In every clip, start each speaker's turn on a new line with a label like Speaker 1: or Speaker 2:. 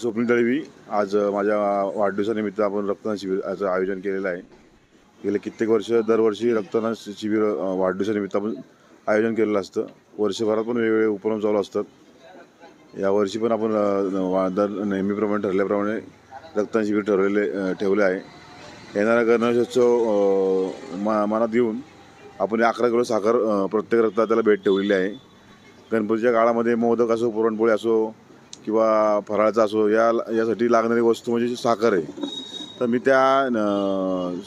Speaker 1: स्वप्नील दळवी आज माझ्या वाढदिवसानिमित्त आपण रक्तदान शिबिराचं आयोजन केलेलं आहे. गेले कित्येक वर्ष दरवर्षी रक्तदान शिबिर वाढदिवसानिमित्त आपण आयोजन केलेलं असतं. वर्षभरात पण वेगवेगळे उपक्रम चालू असतात. यावर्षी पण आपण दर नेहमीप्रमाणे ठरल्याप्रमाणे रक्तदान शिबिर ठरवलेले ठेवले आहे. येणारा गणेशोत्सव मा मनात घेऊन आपण अकरा किलो साखर प्रत्येक रक्तदात्याला भेट ठेवलेली आहे. गणपतीच्या काळामध्ये मोदक असो पुरणपोळी असो किंवा फराळाचा असो या यासाठी लागणारी वस्तू म्हणजे साखर आहे. तर मी त्या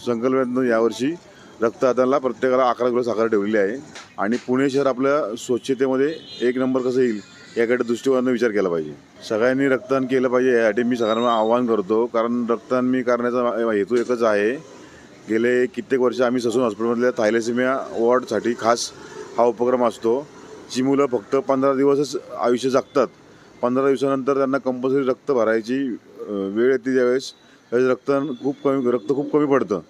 Speaker 1: संकल्पनेतनं यावर्षी रक्तदात्यांना प्रत्येकाला अकरा किलो साखर ठेवलेली आहे. आणि पुणे शहर आपल्या स्वच्छतेमध्ये एक नंबर कसं येईल याकडे दृष्टिकोनानं विचार केला पाहिजे. सगळ्यांनी रक्तदान केलं पाहिजे यासाठी मी सगळ्यांना आवाहन करतो. कारण रक्तदान मी करण्याचा हेतू एकच आहे. गेले कित्येक वर्ष आम्ही ससून हॉस्पिटलमधल्या थायलेसिमिया वॉर्डसाठी खास हा उपक्रम असतो जी मुलं फक्त पंधरा दिवसच आयुष्य जगतात. पंधरा दिवसानंतर त्यांना कंपल्सरी रक्त भरायची वेळ येते त्यावेळेस. त्यावेळेस रक्त खूप कमी रक्त खूप कमी पडतं.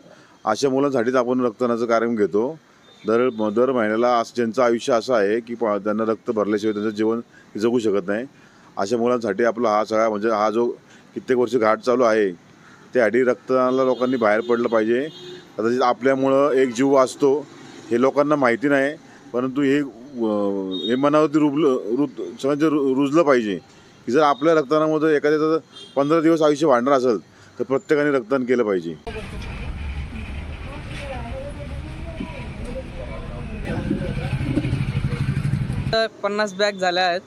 Speaker 1: अशा मुलांसाठीच आपण रक्तदानाचं कार्यक्रम घेतो. दर दर महिन्याला असं ज्यांचं आयुष्य असं आहे की प- त्यांना रक्त भरल्याशिवाय त्यांचं जीवन जगू शकत नाही. अशा मुलांसाठी आपला हा सगळा म्हणजे हा जो कित्येक वर्ष घाट चालू आहे त्यासाठी रक्तदानाला लोकांनी बाहेर पडलं पाहिजे. कदाचित आपल्यामुळं एक जीव वाचतो हे लोकांना माहिती नाही. परंतु हे हे मनावरती रुबलं रु सगळ्यांचं म्हणजे रु रुजलं पाहिजे. की जर आपल्या रक्तदानामध्ये एखाद्याचं पंधरा दिवस आयुष्य वाढणार असेल तर प्रत्येकाने रक्तदान केलं पाहिजे.
Speaker 2: तर पन्नास बॅग झाल्या आहेत.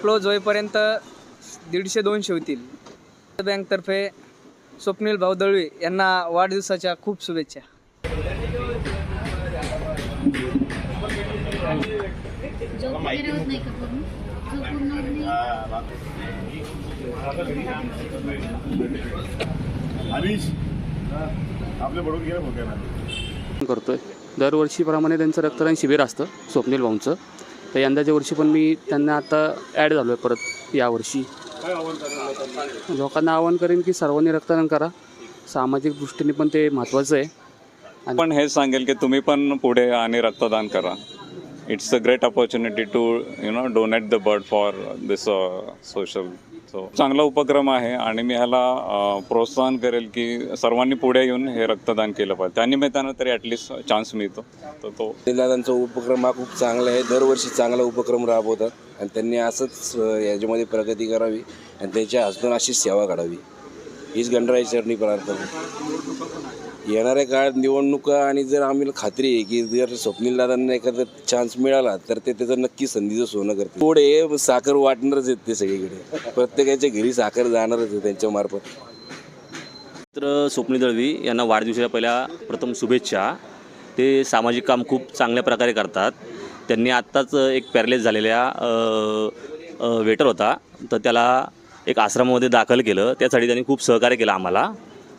Speaker 2: क्लोज होईपर्यंत दीडशे दोनशे होतील. बँकतर्फे स्वप्नील भाऊ दळवी यांना वाढदिवसाच्या खूप शुभेच्छा.
Speaker 3: जो वगैरे होत नाही का पूर्ण? जो पूर्ण होत नाही?
Speaker 1: अनिश आपल्या बडून गेलं
Speaker 4: करतोय. दरवर्षीप्रमाणे त्यांचं रक्तदान शिबिर असतं स्वप्नील भाऊंचं. तर यंदाच्या वर्षी पण मी त्यांना आता ॲड झालो आहे परत यावर्षी. लोकांना आवाहन करेन की सर्वांनी रक्तदान करा. सामाजिक दृष्टीने पण ते महत्त्वाचं आहे.
Speaker 5: पण हेच सांगेल की तुम्ही पण पुढे आणि रक्तदान करा. It's great great to to know know the the for for uh, social so चांगला उपक्रम आहे आणि मी ह्याला अ, प्रोत्साहन करेल की सर्वांनी पुढे येऊन हे रक्तदान केलं पाहिजे. त्या निमित्तानं तरी ॲटलिस्ट चान्स मिळतो. तर तो
Speaker 6: दादांचा उपक्रम हा खूप चांगला आहे. दरवर्षी चांगला उपक्रम राबवतात आणि त्यांनी असंच अं, याच्यामध्ये प्रगती करावी आणि त्यांच्या हस्तून अशीच सेवा काढावी हीच गणराई प्रार्थना. येणाऱ्या काळात निवडणुका आणि जर आम्ही खात्री आहे की जर स्वप्नील दादांना एखादा चान्स मिळाला तर ते त्याचं नक्की संधीचं सोनं करते पुढे साखर वाटणारच आहेत ते सगळीकडे. प्रत्येकाच्या घरी साखर जाणारच आहे त्यांच्या मार्फत.
Speaker 7: तर स्वप्नील दळवी यांना वाढदिवसाच्या पहिल्या प्रथम शुभेच्छा. ते सामाजिक काम खूप चांगल्या प्रकारे करतात. त्यांनी आत्ताच एक पॅरलेस झालेल्या वेटर होता. तर त्याला एक आश्रमामध्ये दाखल केलं. त्यासाठी त्यांनी खूप सहकार्य केलं आम्हाला.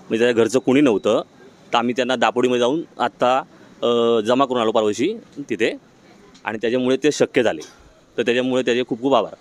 Speaker 7: म्हणजे त्याच्या घरचं कुणी नव्हतं. तर आम्ही त्यांना दापोडीमध्ये जाऊन आत्ता जमा करून आलो परवाशी तिथे. आणि त्याच्यामुळे ते शक्य झाले. तर त्याच्यामुळे त्याचे खूप खूप आभार.